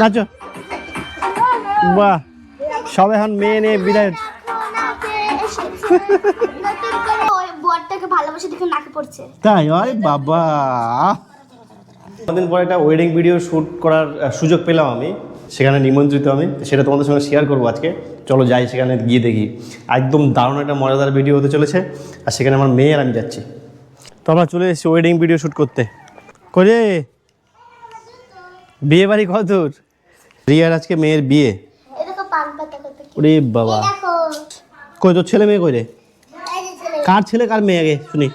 নাচো বাহ সব এখন মেয়ে নিয়ে বিদায় তাই? আরে বাবা। কদিন পরে একটা ওয়েডিং ভিডিও শ্যুট করার সুযোগ পেলাম আমি সেখানে নিমন্ত্রিত আমি সেটা তোমাদের সঙ্গে শেয়ার করব আজকে। চলো যাই সেখানে গিয়ে দেখি। একদম দারুণ একটা মজাদার ভিডিও হতে চলেছে আর সেখানে আমার মেয়ে আর আমি যাচ্ছি। তো আমরা চলে এসেছি ওয়েডিং ভিডিও শ্যুট করতে। করে? বিয়ে বাড়ি কত দূর রিয়ার আজকে মেয়ের বিয়ে। ওরে বাবা। কই তোর ছেলে মেয়ে কই রে? কার ছেলে কার মেয়ে আগে? শুনি।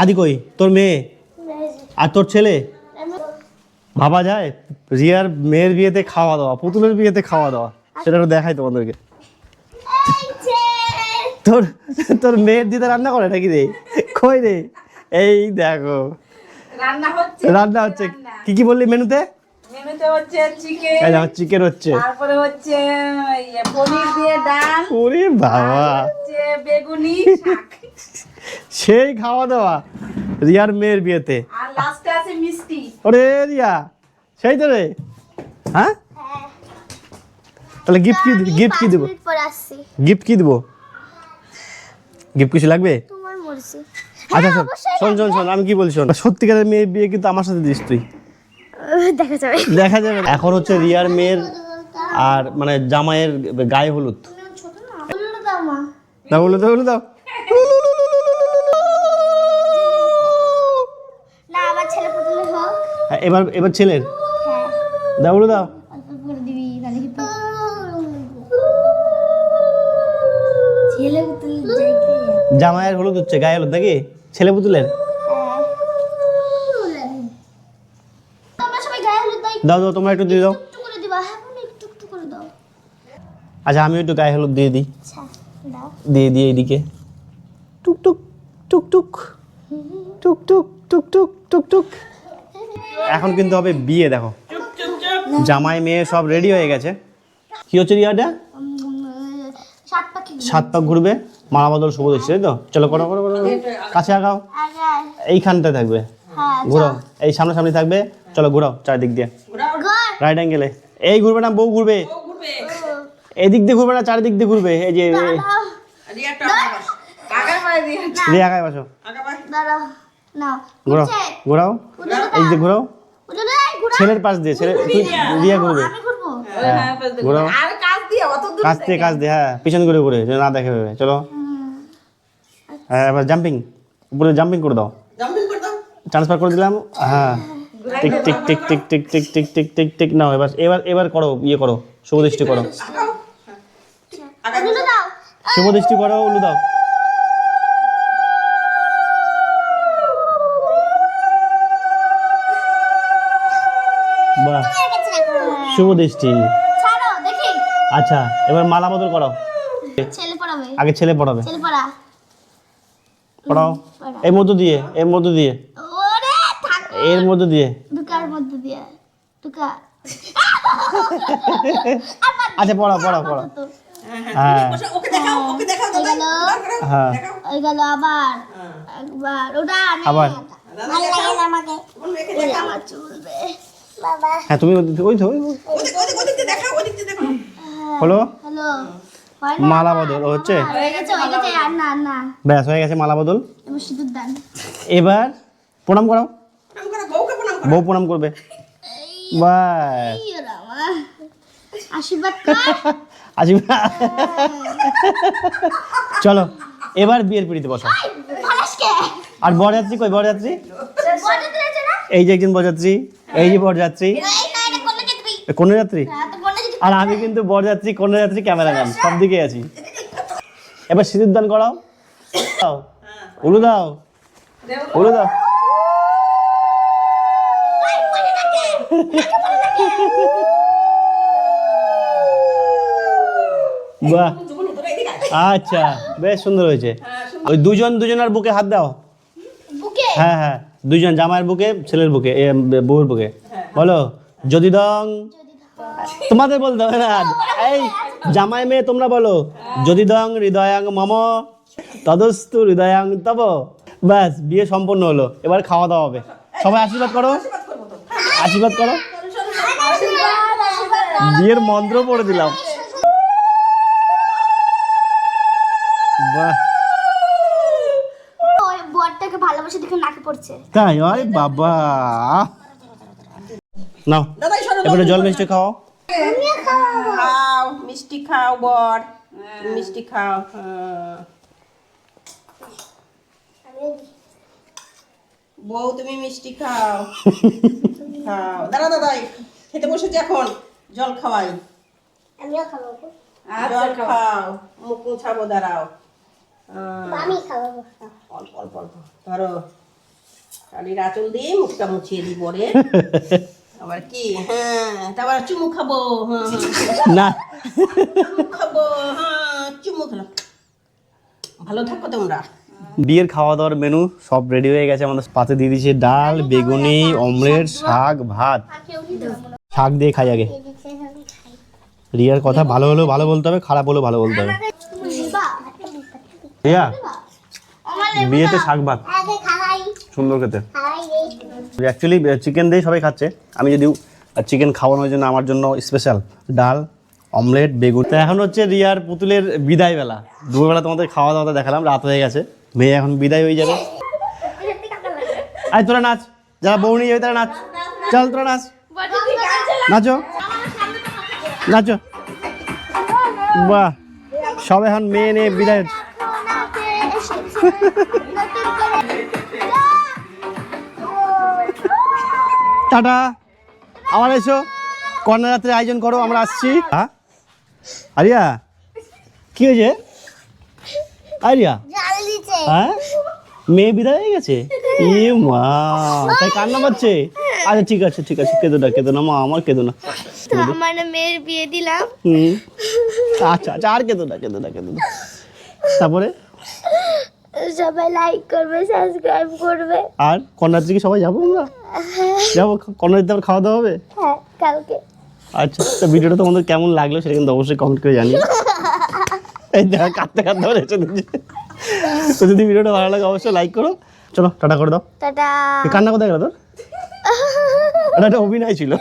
আদি কই? তোর মেয়ে? আর তোর ছেলে? ভাবা যায়? রিয়ার মেয়ের বিয়েতে খাওয়া দাওয়া পুতুলের বিয়েতে খাওয়া দাওয়া। সেটা একটু দেখাই তোমাদেরকে। তোর তোর মেয়ের দিদা রান্না করে নাকি রে? কই রে? এই দেখো। রান্না হচ্ছে রান্না হচ্ছে। কি কি বললি মেনুতে? মেনুতে হচ্ছে চিকেন। এই দেখো চিকেন হচ্ছে। তারপরে হচ্ছে ইয়ে, পনির দিয়ে ডাল। ওরে বাবা। হচ্ছে বেগুনি শাক। সেই খাওয়া দাওয়া রিয়ার মেয়ের বিয়েতে। আর লাস্টে আছে মিষ্টি। ওরে রিয়া সেই তো রে। হ্যাঁ? তাহলে গিফট কি গিফট কি দেবো? গিফট কি দেবো? গিফট কিছু লাগবে? তোমার মর্জি। আচ্ছা শোন শোন শোন শোন আমি কি বলছি শোন সত্যিকারের মেয়ের বিয়ে কিন্তু আমার সাথে দিস তুই। দেখা যাবে। দেখা যাবে। এখন হচ্ছে রিয়ার মেয়ের আর মানে জামাইয়ের গায়ে হলুদ। দাও হ্যাঁ, এবার এবার ছেলের। হ্যাঁ। দাও জামাইয়ের হলুদ হচ্ছে গায়ে হলুদ নাকি? ছেলে পুতুলের? দাও দাও তোমরা একটু দিয়ে দাও। আচ্ছা আমিও একটু গায়ে হলুদ দিয়ে দিই। দিয়ে দিই এদিকে টুকটুক টুকটুক টুকটুক টুকটুক টুকটুক। এখন কিন্তু হবে বিয়ে দেখো। জামাই মেয়ে সব রেডি হয়ে গেছে। কি হচ্ছে রিয়াটা সাত পাক ঘুরবে? মালা বদল শুভ দিচ্ছে তাই তো? চলো করো করো করো। কাছে আগাও। আগে এইখানটা থাকবে। হ্যাঁ ঘুরাও এই সামনে সামনে থাকবে। চলো ঘুরাও চারিদিক দিয়ে। ঘর। রাইট অ্যাঙ্গেলে এই ঘুরবে না বউ ঘুরবে। ঘুরবে। এদিক দিয়ে ঘুরবে না চারিদিক দিয়ে ঘুরবে। এই যে দাঁড়াও। রিয়াটা আগার পায়ে দিয়ে। রে আগায় বসো। আগা পায়ে। দাঁড়াও। না ঘুরাও। ঘুরাও। এই যে ঘুরাও। ঘুরা ছেলের পাশ দিয়ে ছেলে তুই রিয়া ঘুরবে। আমি ঘুরবো। হ্যাঁ, পাশ দিয়ে। ঘোরাও। আর কাজ দিয়ে অত দূর কাছ দিয়ে হ্যাঁ। পিছন করে ঘুরে যেন না দেখে ভেবে। চলো। এবার জাম্পিং উপরে জাম্পিং করে দাও। জাম্পিং করে দাও। ট্রান্সফার করে দিলাম। হ্যাঁ। Tick tick tick tick tick tick tick tick tick tick নাও এবার এবার এবার করো ইয়ে করো শুভদৃষ্টি করো। আগাও। আগা উঠে দাও। শুভদৃষ্টি করো উলু দাও। বাহ। শুভদৃষ্টি ছাড়ো দেখি। আচ্ছা এবার মালা বদল করো। ছেলে আগে ছেলে পড়াবে। ছেলে পড়া। পড়াও। এর মধ্য দিয়ে এর মধ্য দিয়ে। এর মধ্যে দিয়ে। দুকার দিয়ে। আচ্ছা পড়াও পড়াও পড়াও। হ্যাঁ।, হ্যাঁ।, হ্যাঁ। তুমি হলো? হ্যালো মালা বদল হচ্ছে ব্যাস হয়ে গেছে মালা বদল এবার প্রণাম করাও বউ প্রণাম করবে। বাস আশীর্বাদ চলো এবার বিয়ের পিড়িতে বসো। আর বরযাত্রী কই বরযাত্রী? এই যে একজন বরযাত্রী এই যে বরযাত্রী। কোন যাত্রী আর আমি কিন্তু বরযাত্রী কন্যাযাত্রী ক্যামেরাম্যান সব দিকে আছি। এবার সিঁদুর দান করাও। দাও। উলু দাও। উলু দাও। বাহ। আচ্ছা বেশ সুন্দর হয়েছে। ওই দুজন দুজনের বুকে হাত দাও। হ্যাঁ হ্যাঁ। দুজন জামাইয়ের বুকে ছেলের বুকে বউয়ের বুকে। বলো যদি দং। তোমাদের বলতে হবে না। এই জামাই মেয়ে তোমরা বলো যদি দং হৃদয়াং মম তদস্তু হৃদয়াং তব। ব্যাস বিয়ে সম্পন্ন হলো। এবার খাওয়া দাওয়া হবে। সবাই আশীর্বাদ করো। আশীর্বাদ করো। বিয়ের মন্ত্র পড়ে দিলাম। বাহ। বরটাকে ভালোবাসে দেখে নাকে পড়ছে। তাই? বাবা। নাও। এবারে জল মিষ্টি খাও। মিষ্টি খাও বর। মিষ্টি খাও। হ্যাঁ। বউ তুমি মিষ্টি খাও। খাও। দাঁড়া দাদাই খেতে বসেছি এখন। জল খাওয়াই। আমিও জল খাও। মুখ মুছাবো দাঁড়াও। আমি অল্প অল্প অল্প। ধরো। শাড়ির আঁচল দিয়ে মুখটা মুছিয়ে দিই বরে। আবার কি হ্যাঁ তারপর চুমু খাব। না চুমু খাব হ্যাঁ চুমু খেলাম ভালো থাকো তোমরা বিয়ের খাওয়া দাওয়ার মেনু সব রেডি হয়ে গেছে। আমাদের পাতে দিয়ে দিয়েছে ডাল বেগুনি অমলেট শাক ভাত। শাক দিয়ে খাই আগে। রিয়ার কথা ভালো হলেও ভালো বলতে হবে খারাপ হলেও ভালো বলতে হবে। রিয়া। বিয়েতে শাক ভাত সুন্দর খেতে। অ্যাকচুয়ালি চিকেন দিয়ে সবাই খাচ্ছে। আমি যদি চিকেন খাওয়ানোর জন্য আমার জন্য স্পেশাল ডাল অমলেট বেগুন। তো এখন হচ্ছে রিয়ার পুতুলের বিদায় বেলা দুপুরবেলা তোমাদের খাওয়া দাওয়া দেখালাম রাত হয়ে গেছে। মেয়ে এখন বিদায় হয়ে যাবে। আয় তোরা নাচ। যারা বউ নিয়ে যাবে তারা নাচ। চল তোরা নাচ। নাচো। নাচো। বাহ সব এখন মেয়ে নিয়ে বিদায় হচ্ছে। টাটা। আবার এসো। কর্নার রাত্রে আয়োজন করো আমরা আসছি। হ্যাঁ আরিয়া কি হয়েছে? আরিয়া। হ্যাঁ? মেয়ে বিদায় হয়ে গেছে? ই মা তাই কান্না পাচ্ছে আচ্ছা ঠিক আছে ঠিক আছে কেঁদো না কেঁদো না মা আমার কেঁদো না। আমার মেয়ের বিয়ে দিলাম। হুম। আচ্ছা আচ্ছা আর কেঁদো না কেঁদো না কেঁদো না। তারপরে? সবাই লাইক করবে সাবস্ক্রাইব করবে। আর কর্নার থেকে সবাই যাব আমরা? যাব? কর্নার দিতে আবার খাওয়া দাওয়া হবে? হ্যাঁ কালকে। আচ্ছা তো ভিডিওটা তোমাদের কেমন লাগল সেটা কিন্তু অবশ্যই কমেন্ট করে জানিও। এই দেখা কাঁদতে কাঁদতে এসে দিচ্ছে তো যদি ভিডিওটা ভালো লাগে অবশ্যই লাইক করো। চলো টাটা করে দাও। টাটা। কান্না কোথায় গেল তোর? এটা একটা অভিনয় ছিল।